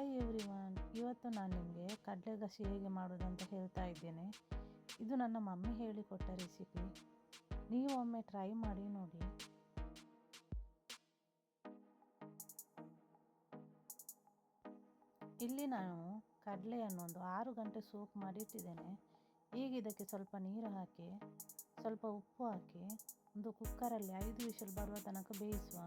Hi everyone ಇವತ್ತು ನಾನು ನಿಮಗೆ ಕಡಲೆ ಗಸಿ ಹೇಗೆ ಮಾಡೋದು ಅಂತ ಹೇಳ್ತಾ ಇದ್ದೇನೆ. ಇದು ನನ್ನ ಮಮ್ಮಿ ಹೇಳಿಕೊಟ್ಟ ರೆಸಿಪಿ ನೀವು ಒಮ್ಮೆ ಟ್ರೈ ಮಾಡಿ ನೋಡಿ. ಇಲ್ಲಿ ನಾನು ಕಡಲೆಯನ್ನು ಒಂದು ಆರು ಗಂಟೆ ಸೂಪ್ ಮಾಡಿಟ್ಟಿದ್ದೇನೆ ಈಗ ಇದಕ್ಕೆ ಸ್ವಲ್ಪ ನೀರು ಹಾಕಿ, ಸ್ವಲ್ಪ ಉಪ್ಪು ಹಾಕಿ, ಒಂದು ಕುಕ್ಕರಲ್ಲಿ ಐದು ವಿಷಲ್ ಬರುವ ತನಕ ಬೇಯಿಸುವ.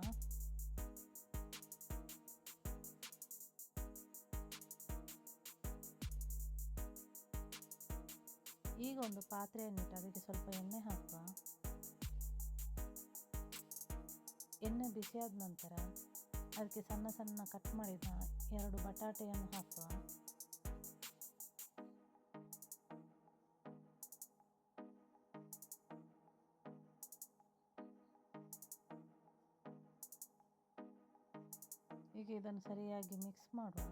ಈಗ ಒಂದು ಪಾತ್ರೆಯನ್ನಿಟ್ಟು ಅದಕ್ಕೆ ಸ್ವಲ್ಪ ಎಣ್ಣೆ ಹಾಕುವ. ಎಣ್ಣೆ ಬಿಸಿಯಾದ ನಂತರ ಅದಕ್ಕೆ ಸಣ್ಣ ಸಣ್ಣ ಕಟ್ ಮಾಡಿದ ಎರಡು ಬಟಾಟೆಯನ್ನು ಹಾಕುವ. ಈಗ ಇದನ್ನು ಸರಿಯಾಗಿ ಮಿಕ್ಸ್ ಮಾಡುವ.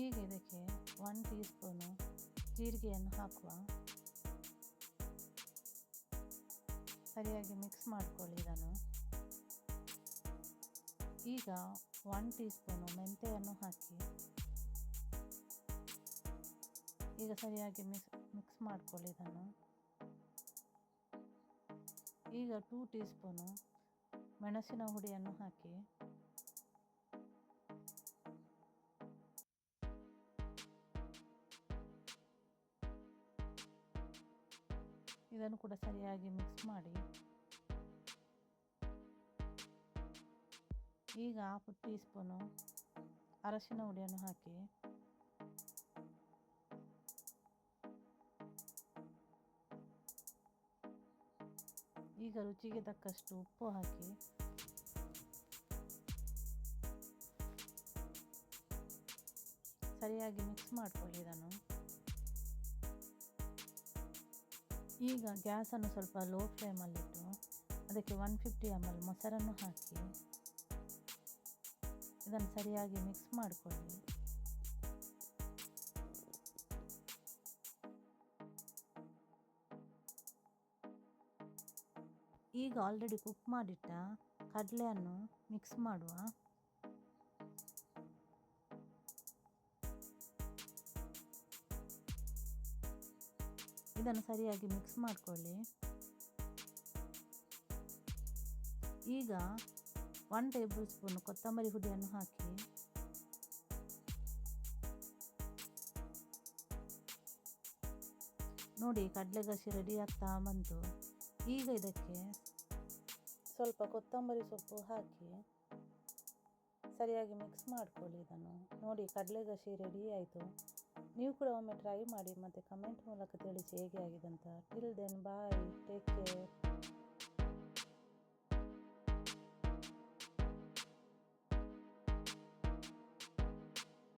ಈಗ ಇದಕ್ಕೆ ಒನ್ ಟೀ ಸ್ಪೂನು ಜೀರಿಗೆಯನ್ನು ಹಾಕುವ. ಸರಿಯಾಗಿ ಮಿಕ್ಸ್ ಮಾಡ್ಕೊಳ್ಳಿ ಇದನ್ನು. ಈಗ ಒನ್ ಟೀ ಸ್ಪೂನು ಮೆಂತೆಯನ್ನು ಹಾಕಿ. ಈಗ ಸರಿಯಾಗಿ ಮಿಕ್ಸ್ ಮಿಕ್ಸ್ ಮಾಡ್ಕೊಳ್ಳಿ ಇದನ್ನು. ಈಗ ಟೂ ಟೀ ಸ್ಪೂನು ಮೆಣಸಿನ ಹುಡಿಯನ್ನು ಹಾಕಿ. ಇದನ್ನು ಕೂಡ ಸರಿಯಾಗಿ ಮಿಕ್ಸ್ ಮಾಡಿ. ಈಗ ಹಾಫ್ ಟೀ ಸ್ಪೂನು ಅರಶಿನ ಹುಡಿಯನ್ನು ಹಾಕಿ. ಈಗ ರುಚಿಗೆ ತಕ್ಕಷ್ಟು ಉಪ್ಪು ಹಾಕಿ. ಸರಿಯಾಗಿ ಮಿಕ್ಸ್ ಮಾಡಿಕೊಳ್ಳಿ ಇದನ್ನು. ಈಗ ಗ್ಯಾಸನ್ನು ಸ್ವಲ್ಪ ಲೋ ಫ್ಲೇಮಲ್ಲಿಟ್ಟು ಅದಕ್ಕೆ ಒನ್ ಫಿಫ್ಟಿ ಎಂ ಎಲ್ ಮೊಸರನ್ನು ಹಾಕಿ ಇದನ್ನು ಸರಿಯಾಗಿ ಮಿಕ್ಸ್ ಮಾಡಿಕೊಳ್ಳಿ. ಈಗ ಆಲ್ರೆಡಿ ಕುಕ್ ಮಾಡಿಟ್ಟ ಕಡಲೆಯನ್ನು ಮಿಕ್ಸ್ ಮಾಡುವ. ಇದನ್ನು ಸರಿಯಾಗಿ ಮಿಕ್ಸ್ ಮಾಡಿಕೊಳ್ಳಿ. ಈಗ ಒನ್ ಟೇಬಲ್ ಸ್ಪೂನ್ ಕೊತ್ತಂಬರಿ ಹುಡಿಯನ್ನು ಹಾಕಿ. ನೋಡಿ ಕಡಲೆಗಸಿ ರೆಡಿ ಆಗ್ತಾ ಬಂತು. ಈಗ ಇದಕ್ಕೆ ಸ್ವಲ್ಪ ಕೊತ್ತಂಬರಿ ಸೊಪ್ಪು ಹಾಕಿ ಸರಿಯಾಗಿ ಮಿಕ್ಸ್ ಮಾಡ್ಕೊಳ್ಳಿ ಇದನ್ನು. ನೋಡಿ ಕಡಲೆಗಸಿ ರೆಡಿ ಆಯಿತು. ನೀವು ಕೂಡ ಒಮ್ಮೆ ಟ್ರೈ ಮಾಡಿ ಮತ್ತು ಕಮೆಂಟ್ ಮೂಲಕ ತಿಳಿಸಿ ಹೇಗೆ ಆಗಿದೆ ಅಂತ. Till then bye take care